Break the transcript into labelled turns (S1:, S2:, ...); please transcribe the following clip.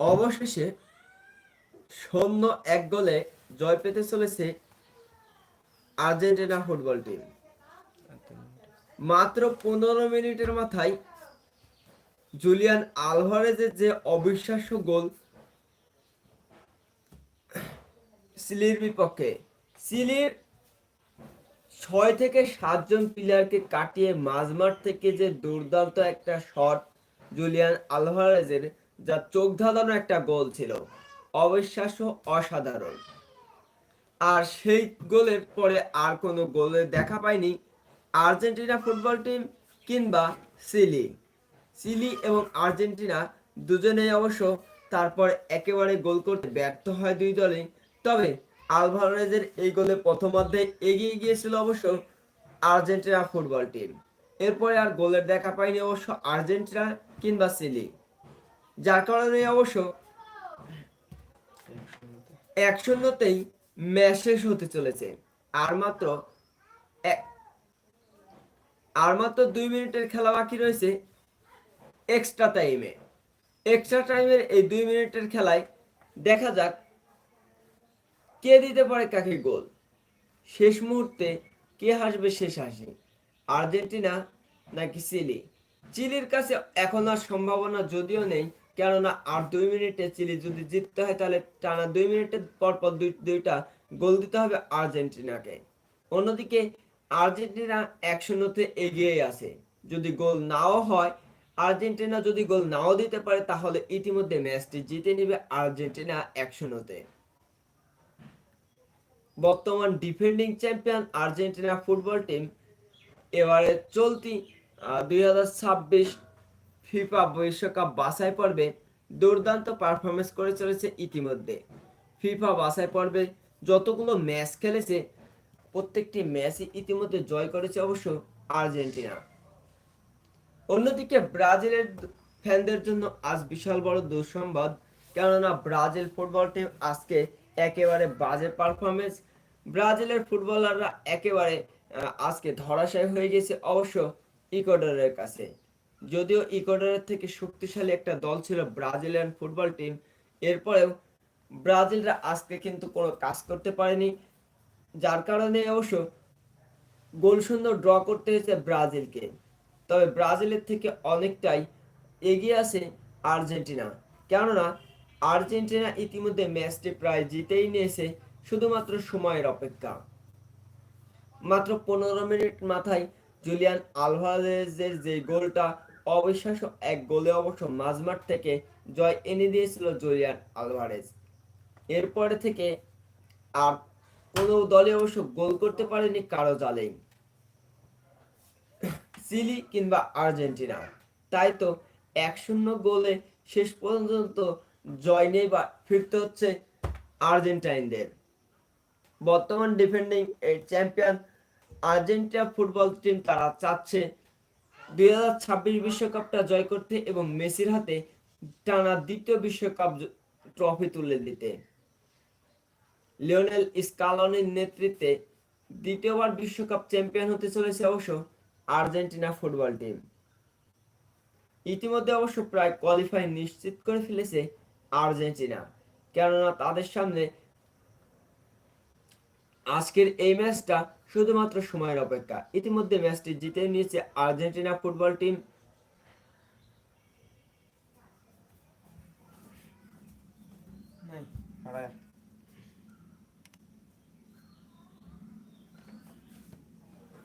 S1: অবশেষে শূন্য এক গোলে জয় পেতে চলেছে আর্জেন্টিনা ফুটবল টিম। মাত্র পনেরো মিনিটের মাথায় জুলিয়ান আলভারেজের যে অবিশ্বাস্য গোল সিলির বিপক্ষে, সিলির ছয় থেকে সাতজন প্লেয়ারকে কাটিয়ে মাঝমাঠ থেকে যে দুর্দান্ত একটা শট জুলিয়ান আলভারেজের যা চোখ ধাঁধানো একটা গোল ছিল। অবিশ্বাস্য অসাধারণ। আর সেই গোলের পরে আর কোনো গোলের দেখা পায়নি আর্জেন্টিনা ফুটবল টিম কিংবা সিলি। চিলি এবং আর্জেন্টিনা দুজনেই অবশ্য তারপর একেবারে গোল করতে ব্যর্থ হয় দুই দলই তবে আলভারেজের এই গোলে প্রথমার্ধে এগিয়ে গিয়েছিল অবশ্য আর্জেন্টিনা ফুটবল টিম। এরপরে আর গোলের দেখা পায়নি অবশ্য আর্জেন্টিনা কিংবা চিলি যার কারণে অবশ্য এক শূন্যতেই ম্যাচ শেষ হতে চলেছে। আর মাত্র আর মাত্র দুই মিনিটের খেলা বাকি রয়েছে এক্সট্রা টাইমে এক্সট্রা টাইমের এই দুই মিনিটের খেলায় দেখা যাক কে দিতে পারে কাকে গোল। শেষ মুহূর্তে কে হাসবে শেষ হাসি, আর্জেন্টিনা নাকি চিলি? চিলির কাছে এখন আর সম্ভাবনা যদিও নেই কেননা আর দুই মিনিটে চিলি যদি জিততে হয়, তাহলে টানা দুই মিনিটের পর পর দুই, দুইটা গোল দিতে হবে আর্জেন্টিনাকে। অন্যদিকে আর্জেন্টিনা এক শূন্যতে এগিয়ে আছে। যদি গোল নাও হয়, আর্জেন্টিনা যদি গোল নাও দিতে পারে, তাহলে ইতিমধ্যে ম্যাচটি জিতে নেবে আর্জেন্টিনা এক শূন্যতে। বর্তমান defending champion Argentina football team এবারে চলতি দুই হাজার ছাব্বিশ ফিফা বিশ্বকাপ বাছাই পর্বে দুর্দান্ত পারফরমেন্স করে চলেছে ইতিমধ্যে। ফিফা বাছাই পর্বে যতগুলো ম্যাচ খেলেছে, প্রত্যেকটি ম্যাচই ইতিমধ্যে জয় করেছে অবশ্য আর্জেন্টিনা। অন্যদিকে ব্রাজিলের ফ্যানদের জন্য আজ বিশাল বড় দুঃসংবাদ, কেননা ব্রাজিল ফুটবল টিম আজকে একেবারে বাজে পারফরমেন্স ব্রাজিলের ফুটবলাররা একেবারে আজকে ধরাশায়ী হয়ে গেছে অবশ্য ইকুয়েডরের কাছে। যদিও ইকুয়েডরের থেকে শক্তিশালী একটা দল ছিল ব্রাজিলিয়ান ফুটবল টিম, এরপরেও ব্রাজিলরা আজকে কিন্তু কোনো কাজ করতে পারেনি। যার কারণে অবশ্য গোল শূন্য ড্র করতে হয়েছে ব্রাজিলকে। তবে ব্রাজিলের থেকে অনেকটাই এগিয়ে আছে আর্জেন্টিনা। কেননা, আর্জেন্টিনা ইতিমধ্যে ম্যাচটি প্রায় জিতেই নিয়েছে, শুধুমাত্র সময়ের অপেক্ষা। মাত্র পনেরো মিনিট মাথায় জুলিয়ান আলভারেজের যে গোলটা অবিশ্বাস্য এক গোলে অবশ্য মাঝমাঠ থেকে জয় এনে দিয়েছিল জুলিয়ান আলভারেজ। এরপরে থেকে আর কোনো দলে অবশ্য গোল করতে পারেনি কারও জালেই চিলি কিংবা আর্জেন্টিনা। তাই তো এক শূন্য গোলে শেষ পর্যন্ত জয় নেই বা ফিরতে হচ্ছে আর্জেন্টাইনদের। বর্তমান defending champion Argentina football team তারা চাচ্ছে দুই হাজার ছাব্বিশ বিশ্বকাপটা জয় করতে এবং মেসির হাতে টানা দ্বিতীয় বিশ্বকাপ ট্রফি তুলে দিতে। লিওনেল স্কালনের নেতৃত্বে দ্বিতীয়বার বিশ্বকাপ চ্যাম্পিয়ন হতে চলেছে অবশ্য আর্জেন্টিনা ফুটবল টিম। ইতিমধ্যে অবশ্য প্রায় কোয়ালিফাই নিশ্চিত করে ফেলেছে আর্জেন্টিনা। কেননা তাদের সামনে আজকের এই ম্যাচটা শুধুমাত্র সময়ের অপেক্ষা। ইতিমধ্যে ম্যাচটি জিতে নিয়েছে আর্জেন্টিনা ফুটবল টিম।